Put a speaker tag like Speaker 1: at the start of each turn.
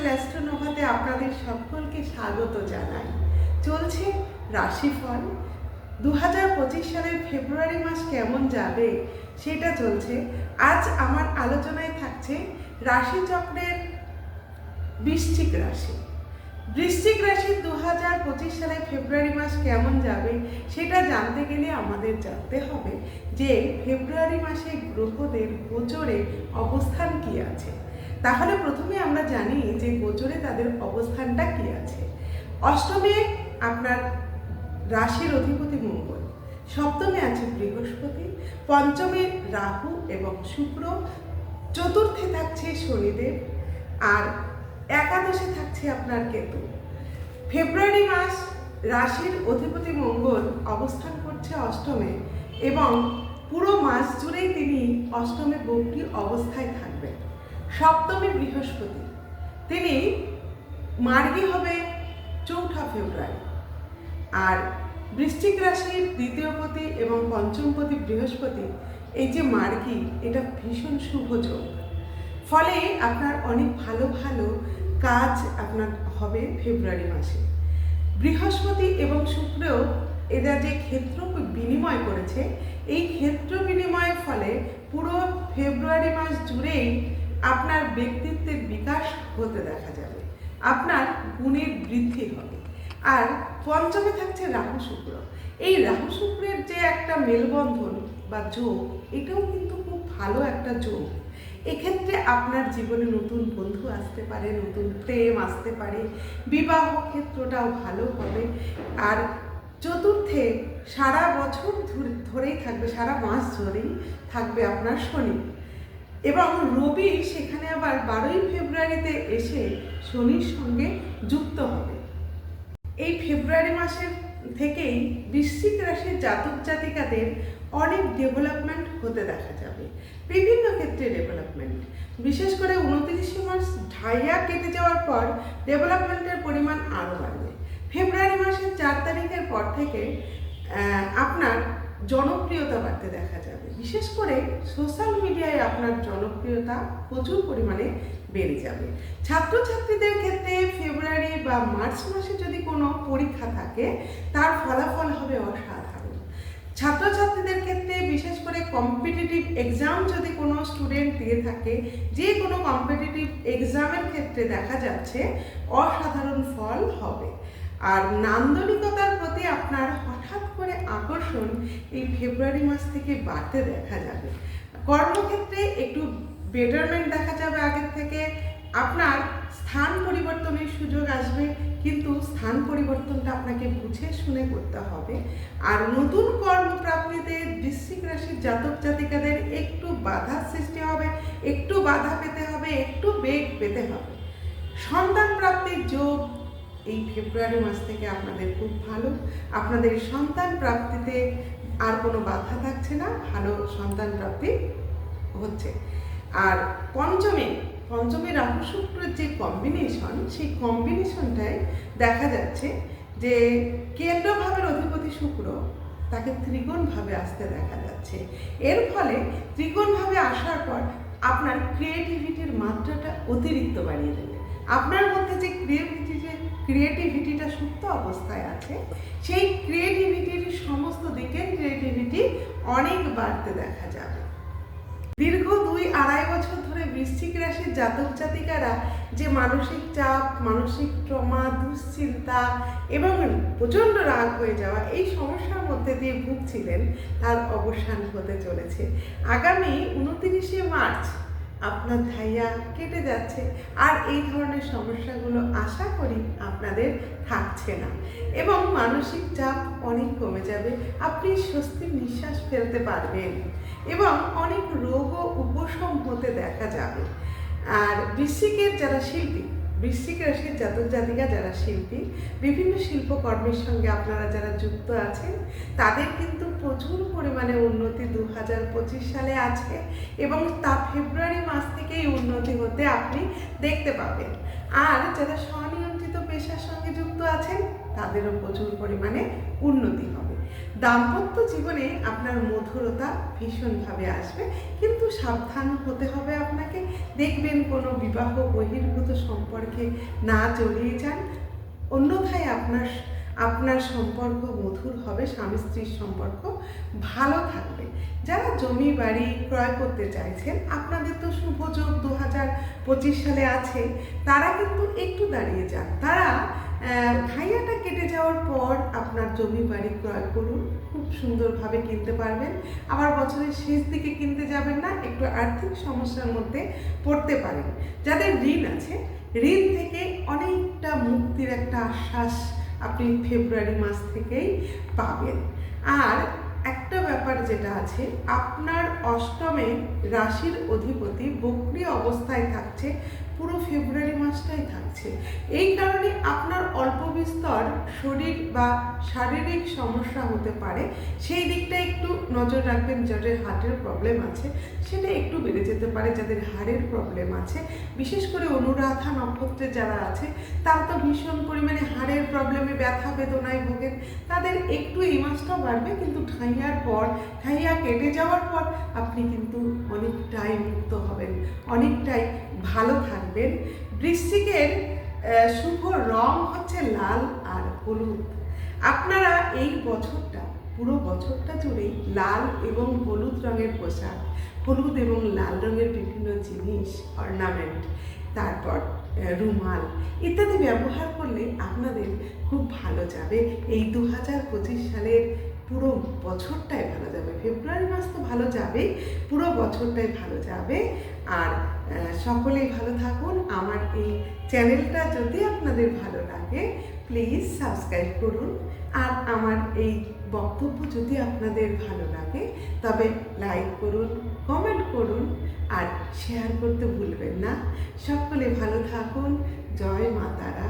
Speaker 1: Channel অ্যাস্ট্রোনোভাতে আপনাদের সকলকে স্বাগত জানাই। চলছে রাশিফল। দু হাজার পঁচিশ সালের ফেব্রুয়ারি মাস কেমন যাবে সেটা চলছে। আজ আমার আলোচনায় থাকছে রাশিচক্রের বৃশ্চিক রাশি। বৃশ্চিক রাশির দু হাজার পঁচিশ সালে ফেব্রুয়ারি মাস কেমন যাবে সেটা জানতে গেলে আমাদের জানতে হবে যে ফেব্রুয়ারি মাসে গ্রহদের গোচরে অবস্থান কি আছে। তাহলে প্রথমে আমরা জানি যে গোচরে তাদের অবস্থানটা কি আছে। অষ্টমে আপনার রাশির অধিপতি মঙ্গল, সপ্তমে আছে বৃহস্পতি, পঞ্চমে রাহু এবং শুক্র, চতুর্থে থাকছে শনিদেব আর একাদশে থাকছে আপনার কেতু। ফেব্রুয়ারি মাস রাশির অধিপতি মঙ্গল অবস্থান করছে অষ্টমে এবং পুরো মাস জুড়েই তিনি অষ্টমে বক্রি অবস্থায় থাকবেন। সপ্তমে বৃহস্পতি। তিনি মার্গী হবে চৌঠা ফেব্রুয়ারি। আর বৃশ্চিক রাশির দ্বিতীয় পতি এবং পঞ্চম পতি বৃহস্পতি, এই যে মার্গী, এটা ভীষণ শুভ যোগ। ফলে আপনার অনেক ভালো ভালো কাজ আপনার হবে ফেব্রুয়ারি মাসে। বৃহস্পতি এবং শুক্র এরা যে ক্ষেত্র বিনিময় করেছে, এই ক্ষেত্র বিনিময়ের ফলে পুরো ফেব্রুয়ারি মাস জুড়েই আপনার ব্যক্তিত্বের বিকাশ হতে দেখা যাবে। আপনার গুণের বৃদ্ধি হবে। আর পঞ্চমে থাকছে রাহু শুক্র। এই রাহু শুক্রের যে একটা মেলবন্ধন বা যোগ, এটাও কিন্তু খুব ভালো একটা যোগ। এক্ষেত্রে আপনার জীবনে নতুন বন্ধু আসতে পারে, নতুন প্রেম আসতে পারে, বিবাহ ক্ষেত্রটাও ভালো হবে। আর চতুর্থে সারা বছর ধরেই থাকবে, সারা মাস ধরেই থাকবে আপনার শনি। এবং রবি সেখানে আবার বারোই ফেব্রুয়ারিতে এসে শনির সঙ্গে যুক্ত হবে। এই ফেব্রুয়ারি মাসের থেকেই বৃশ্চিক রাশির জাতক জাতিকাদের অনেক ডেভেলপমেন্ট হতে দেখা যাবে। বিভিন্ন ক্ষেত্রে ডেভেলপমেন্ট বিশেষ করে উনত্রিশে মাস ঢাইয়া কেটে যাওয়ার পর ডেভেলপমেন্টের পরিমাণ আরও বাড়বে। ফেব্রুয়ারি মাসের চার তারিখের পর থেকে আপনার জনপ্রিয়তা বাড়তে দেখা যাবে। বিশেষ করে সোশ্যাল মিডিয়ায় আপনার জনপ্রিয়তা প্রচুর পরিমাণে বেড়ে যাবে। ছাত্রছাত্রীদের ক্ষেত্রে ফেব্রুয়ারি বা মার্চ মাসে যদি কোনো পরীক্ষা থাকে, তার ফলাফল হবে অসাধারণ। ছাত্রছাত্রীদের ক্ষেত্রে বিশেষ করে কম্পিটিটিভ এক্সাম যদি কোনো স্টুডেন্ট দিয়ে থাকে, যে কোনো কম্পিটিটিভ এক্সামের ক্ষেত্রে দেখা যাচ্ছে অসাধারণ ফল হবে। আর নান্দনিকতার প্রতি আপনার হঠাৎ করে আকর্ষণ এই ফেব্রুয়ারি মাস থেকে বাড়তে দেখা যাবে। কর্মক্ষেত্রে একটু বেটারমেন্ট দেখা যাবে আগের থেকে। আপনার স্থান পরিবর্তনের সুযোগ আসবে, কিন্তু স্থান পরিবর্তনটা আপনাকে বুঝে শুনে করতে হবে। আর নতুন কর্মপ্রাপ্তিতে বৃশ্চিক রাশির জাতক জাতিকাদের একটু বাধা সৃষ্টি হবে, একটু বাধা পেতে হবে, একটু বেগ পেতে হবে। সন্তান প্রাপ্তির যোগ এই ফেব্রুয়ারি মাস থেকে আপনাদের খুব ভালো। আপনাদের সন্তান প্রাপ্তিতে আর কোনো বাধা থাকছে না, ভালো সন্তান প্রাপ্তি হচ্ছে। আর পঞ্চমে পঞ্চমে রাহু শুক্রের যে কম্বিনেশন সেই কম্বিনেশনটায় দেখা যাচ্ছে যে কেন্দ্রভাবের অধিপতি শুক্র তাকে ত্রিকোণভাবে আসতে দেখা যাচ্ছে। এর ফলে ত্রিকোণভাবে আসার পর আপনার ক্রিয়েটিভিটির মাত্রাটা অতিরিক্ত বাড়িয়ে দেবে। আপনার মধ্যে যে ক্রিয়েটিভিটি ক্রিয়েটিভিটিটা সুপ্ত অবস্থায় আছে, সেই ক্রিয়েটিভিটির সমস্ত দিকের ক্রিয়েটিভিটি অনেক বাড়তে দেখা যাবে। দীর্ঘ দুই আড়াই বছর ধরে বৃশ্চিক রাশির জাতক জাতিকারা যে মানসিক চাপ, মানসিক ট্রমা, দুশ্চিন্তা এবং প্রচণ্ড রাগ হয়ে যাওয়া এই সমস্যার মধ্যে দিয়ে ভুগছিলেন, তার অবসান হতে চলেছে। আগামী উনতিরিশে মার্চ আপনার ধাইয়া কেটে যাচ্ছে। আর এই ধরনের সমস্যাগুলো আশা করি আপনাদের থাকছে না। এবং মানসিক চাপ অনেক কমে যাবে। আপনি স্বস্তির নিঃশ্বাস ফেলতে পারবেন। এবং অনেক রোগও উপশম হতে দেখা যাবে। আর বৃশ্চিকের যারা শিল্পী বৃশ্চিক রাশির জাতক জাতিকা যারা শিল্পী, বিভিন্ন শিল্পকর্মের সঙ্গে আপনারা যারা যুক্ত আছেন, তাদের কিন্তু প্রচুর পরিমাণে উন্নতি দু হাজার পঁচিশ সালে আছে এবং তা ফেব্রুয়ারি মাস থেকেই উন্নতি হতে আপনি দেখতে পাবেন। আর যারা স্বনিয়ন্ত্রিত পেশার সঙ্গে যুক্ত আছেন, তাদেরও প্রচুর পরিমাণে উন্নতি হবে। দাম্পত্য জীবনে আপনার মধুরতা ভীষণভাবে আসবে, কিন্তু সাবধান হতে হবে আপনাকে। দেখবেন কোনো বিবাহ বহির্ভূত সম্পর্কে না জড়িয়ে যান। অন্যথায় আপনার আপনার সম্পর্ক মধুর হবে, স্বামী স্ত্রীর সম্পর্ক ভালো থাকবে। যারা জমি বাড়ি ক্রয় করতে চাইছেন, আপনাদের তো শুভযোগ দু হাজার পঁচিশ সালে আছে, তারা কিন্তু একটু দাঁড়িয়ে যান। তারা আহ, খাইয়াটা কেটে যাওয়ার পর আপনার জমি বাড়ি ক্রয় করুন খুব সুন্দরভাবে কিনতে পারবেন। আবার বছরের শেষ দিকে কিনতে যাবেন না একটু আর্থিক সমস্যার মধ্যে পড়তে পারেন। যাদের ঋণ আছে ঋণ থেকে অনেকটা মুক্তির একটা আশ্বাস আপনি ফেব্রুয়ারি মাস থেকেই পাবেন। আর একটা ব্যাপার যেটা আছে, আপনার অষ্টমে রাশির অধিপতি বক্রি অবস্থায় থাকছে, পুরো ফেব্রুয়ারি মাসটাই থাকছে। এই কারণে আপনার অল্প বিস্তর শরীর বা শারীরিক সমস্যা হতে পারে। সেই দিকটা একটু নজর রাখবেন, যাদের হার্টের প্রবলেম আছে, সেটা একটু বেড়ে যেতে পারে, যাদের হাড়ের প্রবলেম আছে। বিশেষ করে অনুরাধা নক্ষত্রে যারা আছে, তারা তো ভীষণ পরিমাণে হাড়ের প্রবলেমে ব্যথা বেদনায় ভোগেন। তাদের একটু এই মাসটা বাড়বে, কিন্তু ঠাইয়ার পর ঠাইয়া কেটে যাওয়ার পর আপনি কিন্তু অনেকটাই মুক্ত হবেন, অনেকটাই ভালো থাকবেন। বৃশ্চিকের শুভ রং হচ্ছে লাল আর হলুদ। আপনারা এই বছরটা, পুরো বছরটা জুড়েই লাল এবং হলুদ রঙের পোশাক, হলুদ এবং লাল রঙের বিভিন্ন জিনিস অর্নামেন্ট তারপর রুমাল ইত্যাদি ব্যবহার করলে আপনাদের খুব ভালো যাবে। এই দু হাজার পঁচিশ সালের পুরো বছরটাই ভালো যাবে। ফেব্রুয়ারি মাস তো ভালো যাবেই, পুরো বছরটাই ভালো যাবে। আর সকলেই ভালো থাকুন। আমার এই চ্যানেলটা যদি আপনাদের ভালো লাগে প্লিজ সাবস্ক্রাইব করুন। আর আমার এই বক্তব্য যদি আপনাদের ভালো লাগে, তবে লাইক করুন কমেন্ট করুন, আর শেয়ার করতে ভুলবেন না। সকলে ভালো থাকুন। জয় মা তারা।